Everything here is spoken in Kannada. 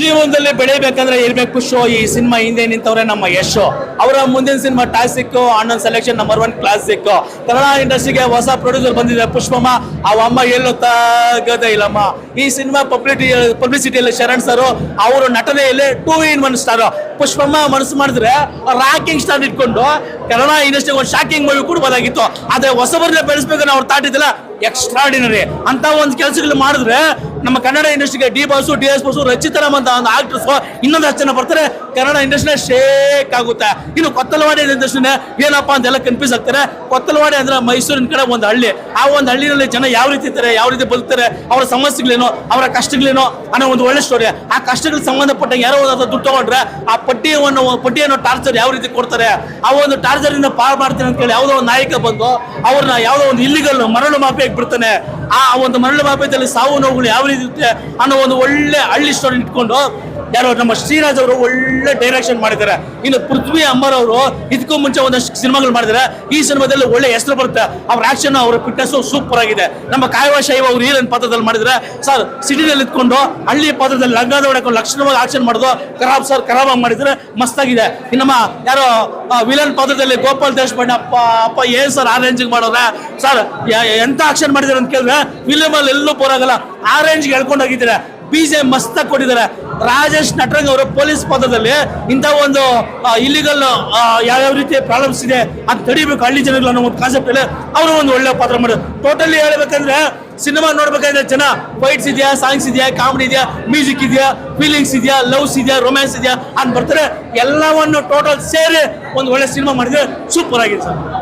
ಜೀವನದಲ್ಲಿ ಬೆಳಿಬೇಕಂದ್ರೆ ಇರ್ಬೇಕು. ಶೋ ಈ ಸಿನಿಮಾ ಹಿಂದೆ ನಿಂತವ್ರೆ ನಮ್ಮ ಯಶ್. ಅವರ ಮುಂದಿನ ಸಿನಿಮಾ ಟಾಸಿಕ್ ಅಣ್ಣನ್ selection number one classic Kannada ಇಂಡಸ್ಟ್ರಿಗೆ ಹೊಸ ಪ್ರೊಡ್ಯೂಸರ್ ಬಂದಿದೆ ಪುಷ್ಪಮ್ಮ. ಅವ ಅಮ್ಮ ಎಲ್ಲೂ ಇಲ್ಲಮ್ಮ. ಈ ಸಿನಿಮಾ ಪಬ್ಲಿಟಿ ಪಬ್ಲಿಸಿಟಿಯಲ್ಲಿ ಶರಣ್ ಸರ್ ಅವರು ನಟನೆಯಲ್ಲಿ ಟೂ ಇನ್ ಒನ್ ಸ್ಟಾರ್ ಪುಷ್ಪಮ್ಮ ಮನಸ್ಸು ಮಾಡಿದ್ರೆ ರಾಕಿಂಗ್ ಸ್ಟಾರ್ ಇಟ್ಕೊಂಡು ಕನ್ನಡ ಇಂಡಸ್ಟ್ರಿಗೆ ಒಂದು ಶಾಕಿಂಗ್ ಮೂವಿ ಕೊಡ್ಬೋದಾಗಿತ್ತು ಆದ್ರೆ ಹೊಸಬರನ್ನ ಬೆಳೆಸ್ಬೇಕು ಅವ್ರು ತಾಟಿದಿಲ್ಲ ಎಕ್ಸ್ಟ್ರಾಡಿನರಿ ಅಂತ ಒಂದು ಕೆಲಸಗಳು ಮಾಡಿದ್ರೆ ನಮ್ಮ ಕನ್ನಡ ಇಂಡಸ್ಟ್ರಿಗೆ D boss D S boss Rachita Ram ಅಂತ ಒಂದು ಆಕ್ಟರ್ಸ್ ಇನ್ನೊಂದು ಹತ್ತು ಜನ ಬರ್ತಾರೆ. ಕನ್ನಡ ಇಂಡಸ್ಟ್ರಿನ ಶೇಕ್ ಆಗುತ್ತೆ. ಇನ್ನು ಕೊತ್ತಲವಾಡಿ ಇಂಡಸ್ಟ್ರಿನ ಏನಪ್ಪಾ ಅಂತೆಲ್ಲ ಕನ್ಫ್ಯೂಸ್ ಆಗ್ತಾರೆ. ಕೊತ್ತಲವಾಡಿ ಅಂದ್ರೆ ಮೈಸೂರಿನ ಕಡೆ ಒಂದು ಹಳ್ಳಿ. ಆ ಒಂದು ಹಳ್ಳಿನಲ್ಲಿ ಜನ ಯಾವ ರೀತಿ ಇರ್ತಾರೆ, ಯಾವ ರೀತಿ ಬದುಕ್ತಾರೆ, ಅವರ ಸಮಸ್ಯೆಗಳೇನು, ಅವರ ಕಷ್ಟಗಳೇನು ಅನ್ನೋ ಒಂದು ಒಳ್ಳೆ ಸ್ಟೋರಿ ಆ ಕಷ್ಟಗಳಿಗೆ ಸಂಬಂಧಪಟ್ಟ ಯಾರೋ ಒಂದು ದುಡ್ಡು ತಗೊಂಡ್ರೆ ಆ ಪಟ್ಟಿಯನ್ನು ಪಟ್ಟಿಯನ್ನು ಟಾರ್ಚರ್ ಯಾವ ರೀತಿ ಕೊಡ್ತಾರೆ? ಆ ಒಂದು ಟಾರ್ಚರ್ ಇಂದ ಪಾರ್ ಮಾಡ್ತೀನಿ ಅಂತ ಹೇಳಿ ಯಾವುದೋ ಒಂದು ನಾಯಕ ಬಂದು ಅವ್ರನ್ನ ಯಾವುದೋ ಒಂದು ಇಲ್ಲಿಗಲ್ ಮರಳು ಮಾಫಿಯಾಗಿ ಬಿಡ್ತಾನೆ. ಆ ಒಂದು ಮರಳು ಬಾಪದಲ್ಲಿ ಸಾವು ನೋವುಗಳು ಯಾವ ರೀತಿ ಇರುತ್ತೆ ಅನ್ನೋ ಒಂದು ಒಳ್ಳೆ ಹಳ್ಳಿ ಸ್ಟೋರಿ ಇಟ್ಕೊಂಡು ಯಾರೋ ನಮ್ಮ ಶ್ರೀರಾಜ್ ಅವರು ಒಳ್ಳೆ ಡೈರೆಕ್ಷನ್ ಮಾಡಿದ್ದಾರೆ. ಇನ್ನು ಪೃಥ್ವಿ ಅಮ್ಮರ್ ಅವರು ಇದಕ್ಕೂ ಮುಂಚೆ ಒಂದಷ್ಟು ಸಿನಿಮಾಗಳು ಮಾಡಿದ್ದಾರೆ. ಈ ಸಿನಿಮಾದಲ್ಲಿ ಒಳ್ಳೆ ಹೆಸರು ಬರುತ್ತೆ. ಅವ್ರ ಆಕ್ಷನ್ ಅವರ ಫಿಟ್ನೆಸ್ ಸೂಪರ್ ಆಗಿದೆ. ನಮ್ಮ ಕಾಯವ ಶೈವ ಅವರು ಹೀರೋಯಿನ್ ಪಾತ್ರದಲ್ಲಿ ಮಾಡಿದ್ರೆ ಸರ್ ಸಿಟಿನಲ್ಲಿ ಇದ್ಕೊಂಡು ಹಳ್ಳಿ ಪಾತ್ರದಲ್ಲಿ ಲಗ್ನದ ಹೊಡೆಕೊಂಡು ಲಕ್ಷಣವಾಗಿ ಆಕ್ಷನ್ ಮಾಡೋದು ಖರಾಬ್ ಸರ್ ಖರಾಬ್ ಮಾಡಿದ್ರೆ ಮಸ್ತಾಗಿದೆ ನಮ್ಮ ಯಾರೋ ವಿಲನ್ ಪಾತ್ರದಲ್ಲಿ ಗೋಪಾಲ್ ದೇಶಪಾಂಡೆ, ಅಪ್ಪ ಅಪ್ಪ ಏನ್ ಸರ್ ಆ ರೇಂಜಿಗೆ ಮಾಡೋದ ಸರ್ ಎಂತ ಆಕ್ಷನ್ ಮಾಡಿದಾರೆ ಅಂತ ಕೇಳಿದ್ರೆ ಅಲ್ಲಿ ಎಲ್ಲೂ ಪೋರಾಗಲ್ಲ ಆ ರೇಂಜ್ಗೆ ಹೇಳ್ಕೊಂಡು ಹೋಗಿದ್ದಾರೆ ಬೀಜೆ ಮಸ್ತ ಕೊಟ್ಟಿದ್ದಾರೆ. ರಾಜೇಶ್ ನಟರಂಗ್ ಅವರು ಪೊಲೀಸ್ ಪದದಲ್ಲಿ ಇಂಥ ಒಂದು ಇಲ್ಲಿಗಲ್ ಯಾವ್ಯಾವ ರೀತಿ ಪ್ರಾಬ್ಲಮ್ಸ್ ಇದೆ ಅದು ತಡಿಬೇಕು. ಹಳ್ಳಿ ಜನಗಳು ಅನ್ನೋ ಒಂದು ಕಾನ್ಸೆಪ್ಟ್ ಅಲ್ಲಿ ಅವರು ಒಂದು ಒಳ್ಳೆ ಪಾತ್ರ ಮಾಡಿದ್ರು. ಟೋಟಲಿ ಹೇಳ್ಬೇಕಂದ್ರೆ ಸಿನಿಮಾ ನೋಡ್ಬೇಕಂದ್ರೆ ಜನ ಫೈಟ್ಸ್ ಇದೆಯಾ ಸಾಂಗ್ಸ್ ಇದೆಯಾ ಕಾಮಿಡಿ ಇದೆಯಾ ಮ್ಯೂಸಿಕ್ ಇದೆಯಾ ಫೀಲಿಂಗ್ಸ್ ಇದೆಯಾ ಲವ್ಸ್ ಇದೆಯಾ ರೊಮ್ಯಾನ್ಸ್ ಇದೆಯಾ ಅಂತ ಬರ್ತಾರೆ. ಎಲ್ಲವನ್ನು ಟೋಟಲ್ ಸೇರಿ ಒಂದು ಒಳ್ಳೆ ಸಿನಿಮಾ ಮಾಡಿದ್ರೆ ಸೂಪರ್ ಆಗಿದೆ ಸರ್.